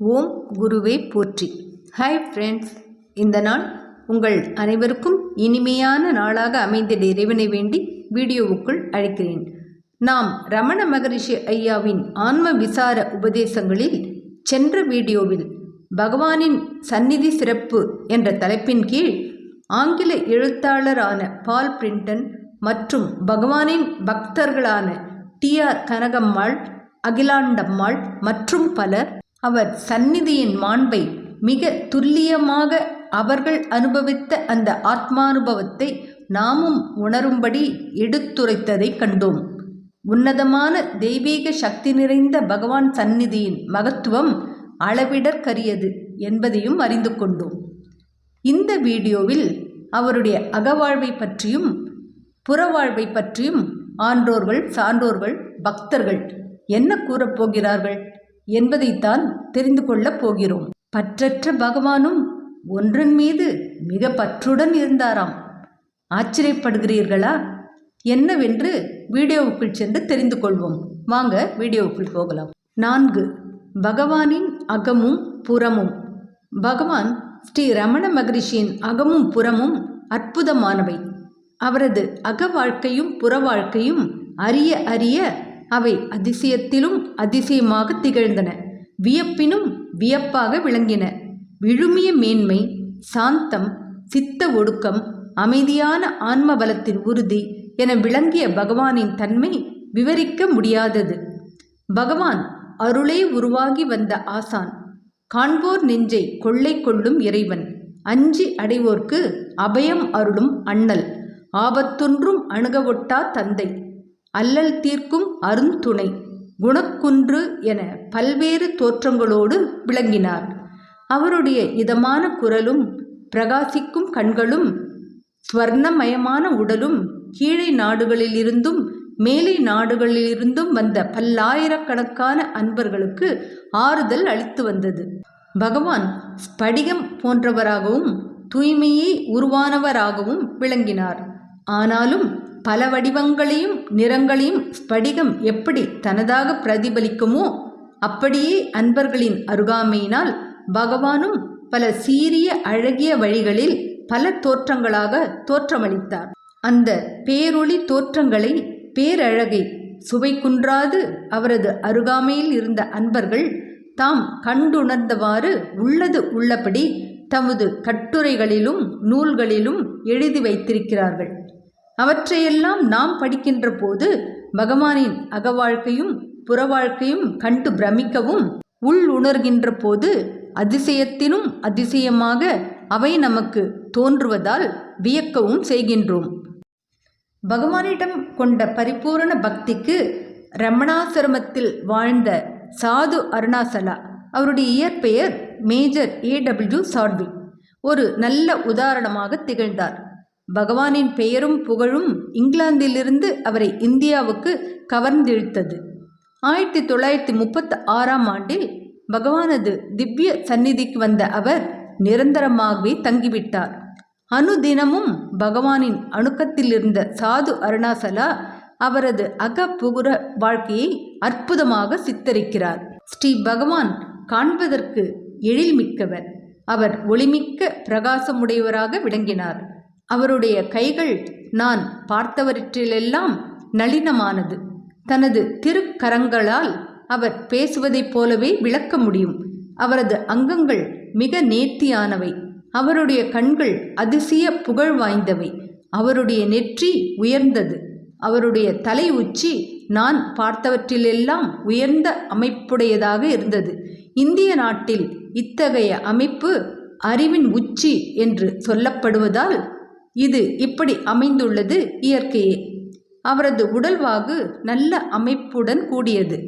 ஓம் குருவே போற்றி. Hi friends இந்த நாள் உங்கள் அனைவருக்கும் இனிமையான நாளாக அமைந்திட இறைவனை வேண்டி வீடியோவுக்குள் அழைக்கிறேன். நாம் ரமண மகரிஷி ஐயாவின் ஆன்ம விசார உபதேசங்களில் சென்ற வீடியோவில் பகவானின் சந்நிதி சிறப்பு என்ற தலைப்பின் கீழ் ஆங்கில எழுத்தாளரான பால் பிரிண்டன் மற்றும் பகவானின் பக்தர்களான டி ஆர் கனகம்மாள் அகிலாண்டம்மாள் மற்றும் பலர் அவர் சந்நிதியின் மாண்பை மிக துல்லியமாக அவர்கள் அனுபவித்த அந்த ஆத்மானுபவத்தை நாமும் உணரும்படி எடுத்துரைத்ததை கண்டோம். உன்னதமான தெய்வீக சக்தி நிறைந்த பகவான் சந்நிதியின் மகத்துவம் அளவிடற்கரியது என்பதையும் அறிந்து கொண்டோம். இந்த வீடியோவில் அவருடைய அகவாழ்வை பற்றியும் புறவாழ்வை பற்றியும் ஆன்றோர்கள் சான்றோர்கள் பக்தர்கள் என்ன கூறப்போகிறார்கள் என்பதைத்தான் தெரிந்து கொள்ளப் போகிறோம். பற்றற்ற பகவானும் ஒன்றன் மீது மிக பற்றுடன் இருந்தாராம். ஆச்சரியப்படுகிறீர்களா? என்னவென்று வீடியோவுக்குள் சென்று தெரிந்து கொள்வோம். வாங்க வீடியோவுக்குள் போகலாம். நான்கு பகவானின் அகமும் புறமும். பகவான் ஸ்ரீ ரமண மகரிஷியின் அகமும் புறமும் அற்புதமானவை. அவரது அக வாழ்க்கையும் புற வாழ்க்கையும் அறிய அறிய அவை அதிசயத்திலும் அதிசயமாக திகழ்ந்தன. வியப்பினும் வியப்பாக விளங்கின. விழுமிய மேன்மை சாந்தம் சித்த ஒடுக்கம் அமைதியான ஆன்ம பலத்தின் உறுதி என விளங்கிய பகவானின் தன்மை விவரிக்க முடியாதது. பகவான் அருளே உருவாகி வந்த ஆசான். காண்போர் நெஞ்சை கொள்ளை கொள்ளும் இறைவன். அஞ்சி அடைவோர்க்கு அபயம் அருளும் அண்ணல். ஆபத்தொன்றும் அணுகவொட்டா தந்தை. அல்லல் தீர்க்கும் அருந்துணை குணக்குன்று என பல்வேறு தோற்றங்களோடு விளங்கினார். அவருடைய இதமான குரலும் பிரகாசிக்கும் கண்களும் ஸ்வர்ணமயமான உடலும் கீழே நாடுகளிலிருந்தும் மேலை நாடுகளிலிருந்தும் வந்த பல்லாயிரக்கணக்கான அன்பர்களுக்கு ஆறுதல் அளித்து வந்தது. பகவான் ஸ்படிகம் போன்றவராகவும் தூய்மையை உருவானவராகவும் விளங்கினார். ஆனாலும் பல வடிவங்களையும் நிறங்களையும் ஸ்படிகம் எப்படி தனதாக பிரதிபலிக்குமோ அப்படியே அன்பர்களின் அருகாமையினால் பகவானும் பல சீரிய அழகிய வழிகளில் பல தோற்றங்களாக தோற்றமளித்தார். அந்த பேரொளி தோற்றங்களை பேரழகை சுவை குன்றாது அவரது அருகாமையில் இருந்த அன்பர்கள் தாம் கண்டுணர்ந்தவாறு உள்ளது உள்ளபடி தமது கட்டுரைகளிலும் நூல்களிலும் எழுதி வைத்திருக்கிறார்கள். அவற்றையெல்லாம் நாம் படிக்கின்ற போது பகவானின் அகவாழ்க்கையும் புறவாழ்க்கையும் கண்டு பிரமிக்கவும் உள் உணர்கின்ற போது அதிசயத்தினும் அதிசயமாக அவை நமக்கு தோன்றுவதால் வியக்கவும் செய்கின்றோம். பகவானிடம் கொண்ட பரிபூரண பக்திக்கு ரமணாசிரமத்தில் வாழ்ந்த சாது அருணாசலா அவருடைய இயற்பெயர் மேஜர் ஏடபிள்யூ சாட்வி ஒரு நல்ல உதாரணமாக திகழ்ந்தார். பகவானின் பெயரும் புகழும் இங்கிலாந்திலிருந்து அவரை இந்தியாவுக்கு கவர்ந்திழுத்தது. ஆயிரத்தி தொள்ளாயிரத்தி முப்பத்தி ஆறாம் ஆண்டில் பகவானது திவ்ய சந்நிதிக்கு வந்த அவர் நிரந்தரமாகவே தங்கிவிட்டார். அனுதினமும் பகவானின் அணுக்கத்தில் இருந்த சாது அருணாசலா அவரது அகப்புகுர வாழ்க்கையை அற்புதமாக சித்தரிக்கிறார். ஸ்ரீ பகவான் காண்பதற்கு எழில்மிக்கவர். அவர் ஒளிமிக்க பிரகாசமுடையவராக விளங்கினார். அவருடைய கைகள் நான் பார்த்தவற்றிலெல்லாம் நளினமானது. தனது திருக்கரங்களால் அவர் பேசுவதைப் போலவே விளக்க முடியும். அவரது அங்கங்கள் மிக நேர்த்தியானவை. அவருடைய கண்கள் அதிசய புகழ் வாய்ந்தவை. அவருடைய நெற்றி உயர்ந்தது. அவருடைய தலை உச்சி நான் பார்த்தவற்றிலெல்லாம் உயர்ந்த அமைப்புடையதாக இருந்தது. இந்திய நாட்டில் இத்தகைய அமைப்பு அறிவின் உச்சி என்று சொல்லப்படுவதால் இது இப்படி அமைந்துள்ளது இயற்கையே. அவரது உடல்வாகு நல்ல அமைப்புடன் கூடியது.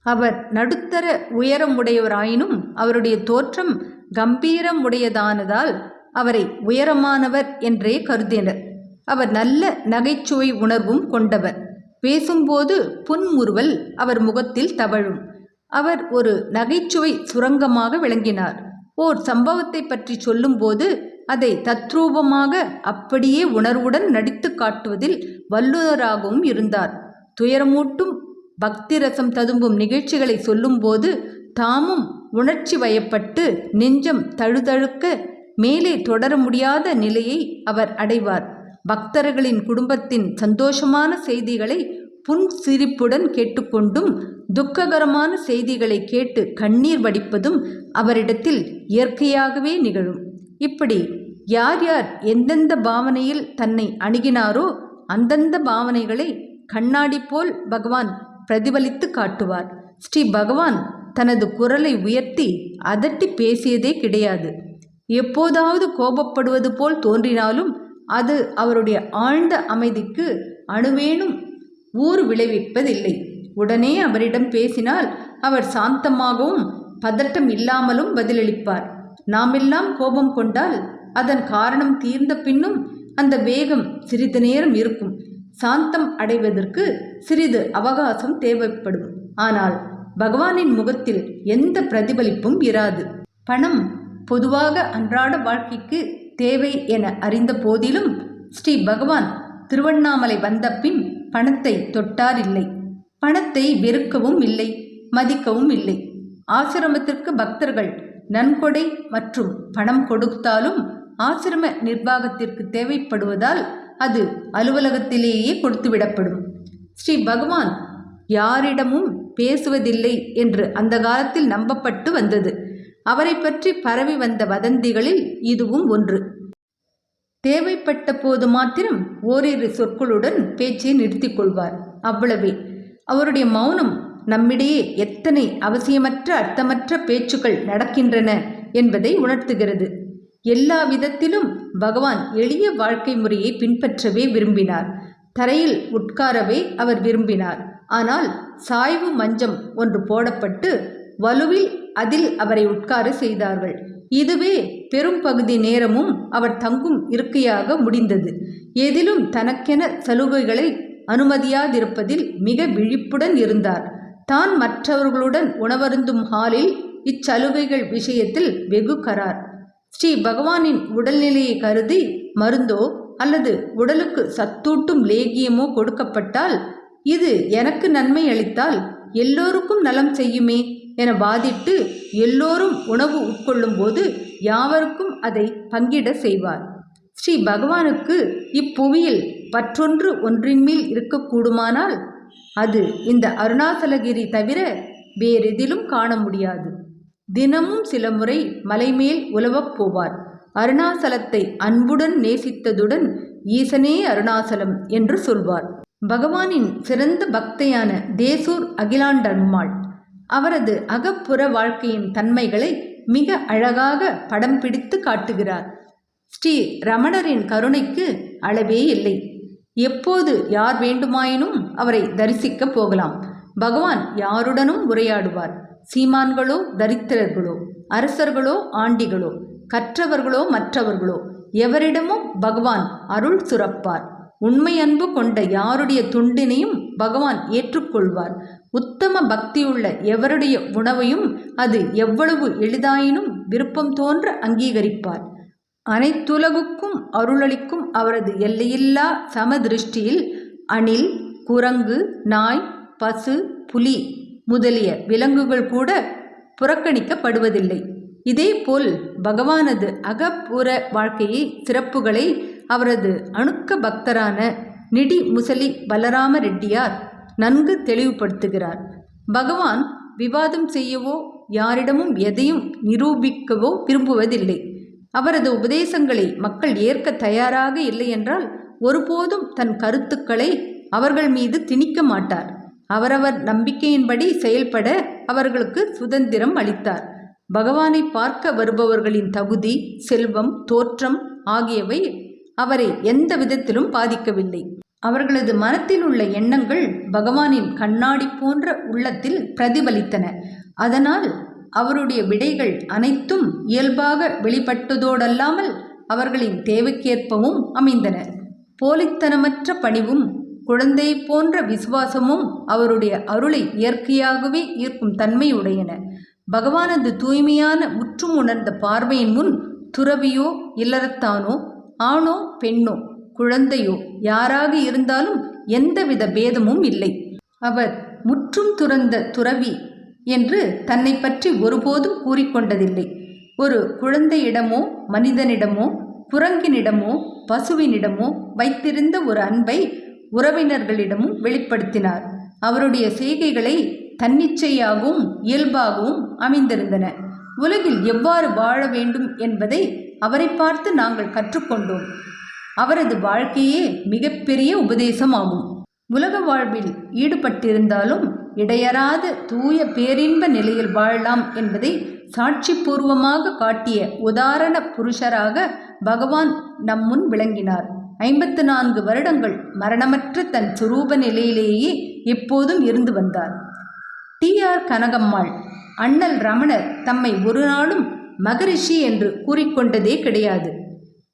அவர் நடுத்தர உயரமுடையவராயினும் அவருடைய தோற்றம் கம்பீரம் உடையதானதால் அவரை உயரமானவர் என்றே கருதினர். அவர் நல்ல நகைச்சுவை உணர்வும் கொண்டவர். பேசும்போது புன்முறுவல் அவர் முகத்தில் தவழும். அவர் ஒரு நகைச்சுவை சுரங்கமாக விளங்கினார். ஓர் சம்பவத்தை பற்றி சொல்லும்போது அதை தத்ரூபமாக அப்படியே உணர்வுடன் நடித்து காட்டுவதில் வல்லுநராகவும் இருந்தார். துயரமூட்டும் பக்தி ரசம் ததும்பும் நிகழ்ச்சிகளை சொல்லும்போது தாமும் உணர்ச்சி வயப்பட்டு நெஞ்சம் தழுதழுக்க மேலே தொடர முடியாத நிலையை அவர் அடைவார். பக்தர்களின் குடும்பத்தின் சந்தோஷமான செய்திகளை புன் சிரிப்புடன் கேட்டுக்கொண்டும் துக்ககரமான செய்திகளை கேட்டு கண்ணீர் வடிப்பதும் அவரிடத்தில் இயற்கையாகவே நிகழும். இப்படி யார் யார் எந்தெந்த பாவனையில் தன்னை அணுகினாரோ அந்தந்த பாவனைகளை கண்ணாடி போல் பகவான் பிரதிபலித்து காட்டுவார். ஸ்ரீ பகவான் தனது குரலை உயர்த்தி அதட்டி பேசியதே கிடையாது. எப்போதாவது கோபப்படுவது போல் தோன்றினாலும் அது அவருடைய ஆழ்ந்த அமைதிக்கு அணுவேனும் ஊறு விளைவிப்பதில்லை. உடனே அவரிடம் பேசினால் அவர் சாந்தமாகவும் பதட்டம் இல்லாமலும் பதிலளிப்பார். நாமெல்லாம் கோபம் கொண்டால் அதன் காரணம் தீர்ந்த பின்னும் அந்த வேகம் சிறிது நேரம் இருக்கும். சாந்தம் அடைவதற்கு சிறிது அவகாசம் தேவைப்படும். ஆனால் பகவானின் முகத்தில் எந்த பிரதிபலிப்பும் இராது. பணம் பொதுவாக அன்றாட வாழ்க்கைக்கு தேவை என அறிந்த போதிலும் ஸ்ரீ பகவான் திருவண்ணாமலை வந்த பின் பணத்தை தொட்டார் இல்லை. பணத்தை வெறுக்கவும் இல்லை மதிக்கவும் இல்லை. ஆசிரமத்திற்கு பக்தர்கள் நன்கொடை மற்றும் பணம் கொடுத்தாலும் ஆசிரம நிர்வாகத்திற்கு தேவைப்படுவதால் அது அலுவலகத்திலேயே கொடுத்துவிடப்படும். ஸ்ரீ பகவான் யாரிடமும் பேசுவதில்லை என்று அந்த காலத்தில் நம்பப்பட்டு வந்தது. அவரை பற்றி பரவி வந்த வதந்திகளில் இதுவும் ஒன்று. தேவைப்பட்ட போது மாத்திரம் ஓரிரு சொற்களுடன் பேச்சை நிறுத்திக் கொள்வார். அவ்வளவே. அவருடைய மௌனம் நம்மிடையே எத்தனை அவசியமற்ற அர்த்தமற்ற பேச்சுக்கள் நடக்கின்றன என்பதை உணர்த்துகிறது. எல்லா விதத்திலும் பகவான் எளிய வாழ்க்கை முறையை பின்பற்றவே விரும்பினார். தரையில் உட்காரவே அவர் விரும்பினார். ஆனால் சாய்வு மஞ்சம் ஒன்று போடப்பட்டு வலுவில் அதில் அவரை உட்கார செய்தார்கள். இதுவே பெரும் பகுதி நேரமும் அவர் தங்கும் இருக்கையாக முடிந்தது. எதிலும் தனக்கென சலுகைகளை அனுமதியாதிருப்பதில் மிக விழிப்புடன் இருந்தார். தான் மற்றவர்களுடன் உணவருந்தும் ஹாலில் இச்சலுகைகள் விஷயத்தில் வெகு கரார். ஸ்ரீ பகவானின் உடல்நிலையை கருதி மருந்தோ அல்லது உடலுக்கு சத்தூட்டும் லேகியமோ கொடுக்கப்பட்டால் இது எனக்கு நன்மை அளித்தால் எல்லோருக்கும் நலம் செய்யுமே என வாதிட்டு எல்லோரும் உணவு உட்கொள்ளும் போது யாவருக்கும் அதை பங்கிட செய்வார். ஸ்ரீ பகவானுக்கு இப்புவியில் பற்றொன்று ஒன்றின்மேல் இருக்கக்கூடுமானால் அது இந்த அருணாசலகிரி தவிர வேறெதிலும் காண முடியாது தினமும் சில முறை மலைமேல் உலவப் போவார். அருணாசலத்தை அன்புடன் நேசித்ததுடன் ஈசனே அருணாசலம் என்று சொல்வார். பகவானின் சிறந்த பக்தையான தேசூர் அகிலாண்டம்மாள் அவரது அகப்புற வாழ்க்கையின் தன்மைகளை மிக அழகாக படம் பிடித்து காட்டுகிறார். ஸ்ரீ ரமணரின் கருணைக்கு அளவே இல்லை. எப்போது யார் வேண்டுமாயினும் அவரை தரிசிக்கப் போகலாம். பகவான் யாருடனும் உரையாடுவார். சீமான்களோ தரித்திரர்களோ அரசர்களோ ஆண்டிகளோ கற்றவர்களோ மற்றவர்களோ எவரிடமும் பகவான் அருள் சுரப்பார். உண்மை அன்பு கொண்ட யாருடைய துண்டினையும் பகவான் ஏற்றுக்கொள்வார். உத்தம பக்தியுள்ள எவருடைய உணவையும் அது எவ்வளவு எளிதாயினும் விருப்பம் தோன்ற அங்கீகரிப்பார். அனைத்துலகுக்கும் அருளளிக்கும் அவரது எல்லையில்லா சமதிருஷ்டியில் அணில் குரங்கு நாய் பசு புலி முதலிய விலங்குகள் கூட புறக்கணிக்கப்படுவதில்லை. இதேபோல் பகவானது அகப்புற வாழ்க்கையை சிறப்புகளை அவரது அணுக்க பக்தரான நிடி முசலி பலராம ரெட்டியார் நன்கு தெளிவுபடுத்துகிறார். பகவான் விவாதம் செய்யவோ யாரிடமும் எதையும் நிரூபிக்கவோ விரும்புவதில்லை. அவரது உபதேசங்களை மக்கள் ஏற்க தயாராக இல்லை என்றால் ஒருபோதும் தன் கருத்துக்களை அவர்கள் மீது திணிக்க மாட்டார். அவரவர் நம்பிக்கையின்படி செயல்பட அவர்களுக்கு சுதந்திரம் அளித்தார். பகவானை பார்க்க வருபவர்களின் தகுதி செல்வம் தோற்றம் ஆகியவை அவரை எந்த விதத்திலும் பாதிக்கவில்லை. அவர்களது மனத்தில் உள்ள எண்ணங்கள் பகவானின் கண்ணாடி போன்ற உள்ளத்தில் பிரதிபலித்தன. அதனால் அவருடைய விடைகள் அனைத்தும் இயல்பாக வெளிப்பட்டதோடல்லாமல் அவர்களின் தேவைக்கேற்பவும் அமைந்தன. போலித்தனமற்ற பணிவும் குழந்தை போன்ற விசுவாசமும் அவருடைய அருளை இயற்கையாகவே ஈர்க்கும் தன்மையுடையன. பகவானது தூய்மையான முற்றும் உணர்ந்த பார்வையின் முன் துறவியோ இல்லறத்தானோ ஆணோ பெண்ணோ குழந்தையோ யாராக இருந்தாலும் எந்தவித பேதமும் இல்லை. அவர் முற்றும் துறந்த துறவி என்று தன்னை பற்றி ஒருபோதும் கூறிக்கொண்டதில்லை. ஒரு குழந்தையிடமோ மனிதனிடமோ குரங்கினிடமோ பசுவினிடமோ வைத்திருந்த ஒரு அன்பை உறவினர்களிடமும் வெளிப்படுத்தினார். அவருடைய செய்கைகளை தன்னிச்சையாகவும் இயல்பாகவும் அமைந்திருந்தன. உலகில் எவ்வாறு வாழ வேண்டும் என்பதை அவரை பார்த்து நாங்கள் கற்றுக்கொண்டோம். அவரது வாழ்க்கையே மிகப்பெரிய உபதேசமாகும். உலக வாழ்வில் ஈடுபட்டிருந்தாலும் இடையறாத தூய பேரின்ப நிலையில் வாழலாம் என்பதை சாட்சிபூர்வமாக காட்டிய உதாரண புருஷராக பகவான் நம்முன் விளங்கினார். ஐம்பத்து நான்கு வருடங்கள் மரணமற்ற தன் சுரூப நிலையிலேயே எப்போதும் இருந்து வந்தார். டி. ஆர். கனகம்மாள் அண்ணல் ரமணர் தம்மை ஒரு நாளும் மகரிஷி என்று கூறிக்கொண்டதே கிடையாது.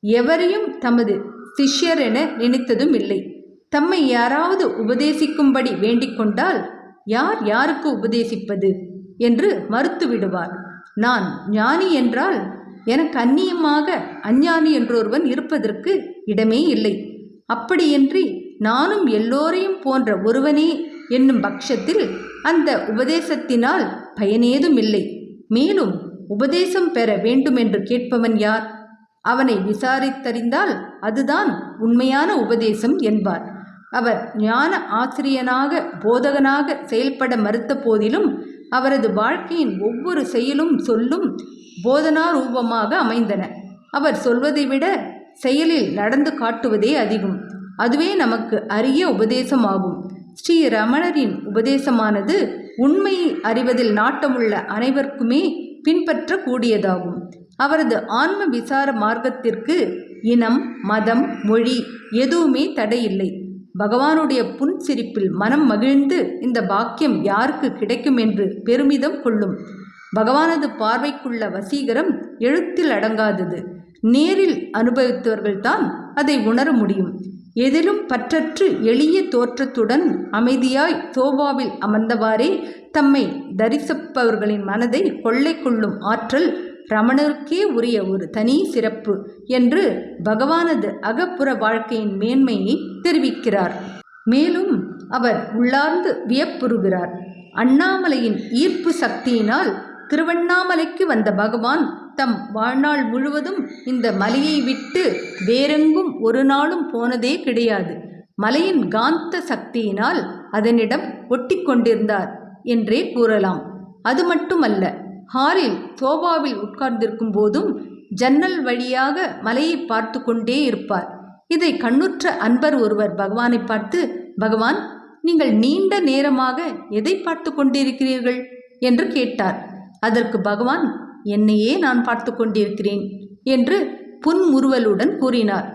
எவரையும் தமது சிஷ்யர் என நினைத்ததும் இல்லை. தம்மை யாராவது உபதேசிக்கும்படி வேண்டிக் கொண்டால் யார் யாருக்கு உபதேசிப்பது என்று மறுத்து விடுவார் நான் ஞானி என்றால் எனக்கு அந்நியமாக அஞ்ஞானி என்றொருவன் இருப்பதற்கு இடமே இல்லை. அப்படியின்றி நானும் எல்லோரையும் போன்ற ஒருவனே என்னும் பட்சத்தில் அந்த உபதேசத்தினால் பயனேதும் இல்லை. மேலும் உபதேசம் பெற வேண்டுமென்று கேட்பவன் யார்? அவனை விசாரித்தறிந்தால் அதுதான் உண்மையான உபதேசம் என்பார். அவர் ஞான ஆசிரியனாக போதகனாக செயல்பட மறுத்த போதிலும் அவரது வாழ்க்கையின் ஒவ்வொரு செயலும் சொல்லும் போதனாரூபமாக அமைந்தன. அவர் சொல்வதை விட செயலில் நடந்து காட்டுவதே அதிகம். அதுவே நமக்கு அரிய உபதேசமாகும். ஸ்ரீ ரமணரின் உபதேசமானது உண்மையை அறிவதில் நாட்டமுள்ள அனைவருக்குமே பின்பற்றக்கூடியதாகும். அவரது ஆன்ம விசார மார்க்கத்திற்கு இனம் மதம் மொழி எதுவுமே தடையில்லை. பகவானுடைய புன்சிரிப்பில் மனம் மகிழ்ந்து இந்த பாக்கியம் யாருக்கு கிடைக்கும் என்று பெருமிதம் கொள்ளும். பகவானது பார்வைக்குள்ள வசீகரம் எழுத்தில் அடங்காதது. நேரில் அனுபவித்தவர்கள்தான் அதை உணர முடியும். எதிலும் பற்றற்று எளிய தோற்றத்துடன் அமைதியாய் சோபாவில் அமர்ந்தவாறே தம்மை தரிசிப்பவர்களின் மனதை கொள்ளை கொள்ளும் ஆற்றல் ரமணருக்கே உரிய ஒரு தனி சிறப்பு என்று பகவானது அகப்புற வாழ்க்கையின் மேன்மையை தெரிவிக்கிறார். மேலும் அவர் உள்ளார்ந்து வியப்புறுகிறார். அண்ணாமலையின் ஈர்ப்பு சக்தியினால் திருவண்ணாமலைக்கு வந்த பகவான் தம் வாழ்நாள் முழுவதும் இந்த மலையை விட்டு வேறெங்கும் ஒரு நாளும் போனதே கிடையாது. மலையின் காந்த சக்தியினால் அதனிடம் ஒட்டி கொண்டிருந்தார் என்றே கூறலாம். அது மட்டுமல்ல ஹாரில் சோபாவில் உட்கார்ந்திருக்கும் போதும் ஜன்னல் வழியாக மலையை பார்த்து கொண்டே இருப்பார். இதை கண்ணுற்ற அன்பர் ஒருவர் பகவானை பார்த்து பகவான் நீங்கள் நீண்ட நேரமாக எதை பார்த்து கொண்டிருக்கிறீர்கள்? என்று கேட்டார். அதற்கு பகவான் என்னையே நான் பார்த்து கொண்டிருக்கிறேன் என்று புன்முறுவலுடன் கூறினார்.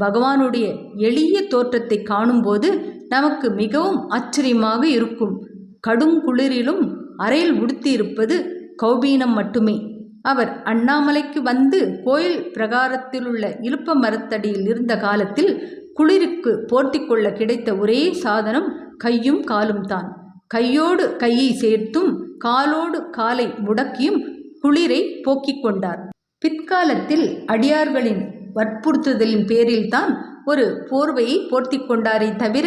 பகவானுடைய எளிய தோற்றத்தை காணும்போது நமக்கு மிகவும் ஆச்சரியமாக இருக்கும். கடும் குளிரிலும் அறையில் உடுத்தியிருப்பது கௌபீனம் மட்டுமே. அவர் அண்ணாமலைக்கு வந்து கோயில் பிரகாரத்திலுள்ள இழுப்ப மரத்தடியில் இருந்த காலத்தில் குளிருக்கு போர்த்தி கொள்ள கிடைத்த ஒரே சாதனம் கையும் காலும் தான். கையோடு கையை சேர்த்தும் காலோடு காலை முடக்கியும் குளிரை போக்கிக் கொண்டார். பிற்காலத்தில் அடியார்களின் வற்புறுத்துதலின் பேரில்தான் ஒரு போர்வையை போர்த்தி கொண்டாரே தவிர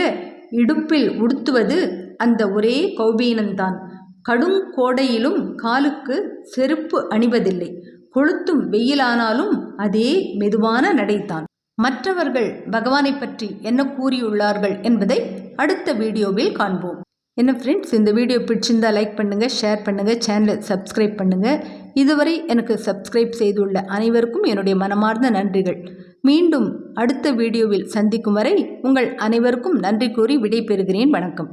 இடுப்பில் உடுத்துவது அந்த ஒரே கௌபீனந்தான். கடும் கோடையிலும் காலுக்கு செருப்பு அணிவதில்லை. கொளுத்தும் வெயிலானாலும் அதே மெதுவான நடைத்தான் மற்றவர்கள் பகவானை பற்றி என்ன கூறியுள்ளார்கள் என்பதை அடுத்த வீடியோவில் காண்போம். என்ன ஃப்ரெண்ட்ஸ் இந்த வீடியோ பிடிச்சிருந்தா லைக் பண்ணுங்கள் ஷேர் பண்ணுங்கள் சேனலை சப்ஸ்கிரைப் பண்ணுங்கள் இதுவரை எனக்கு சப்ஸ்கிரைப் செய்துள்ள அனைவருக்கும் என்னுடைய மனமார்ந்த நன்றிகள். மீண்டும் அடுத்த வீடியோவில் சந்திக்கும் வரை உங்கள் அனைவருக்கும் நன்றி கூறி விடைபெறுகிறேன். வணக்கம்.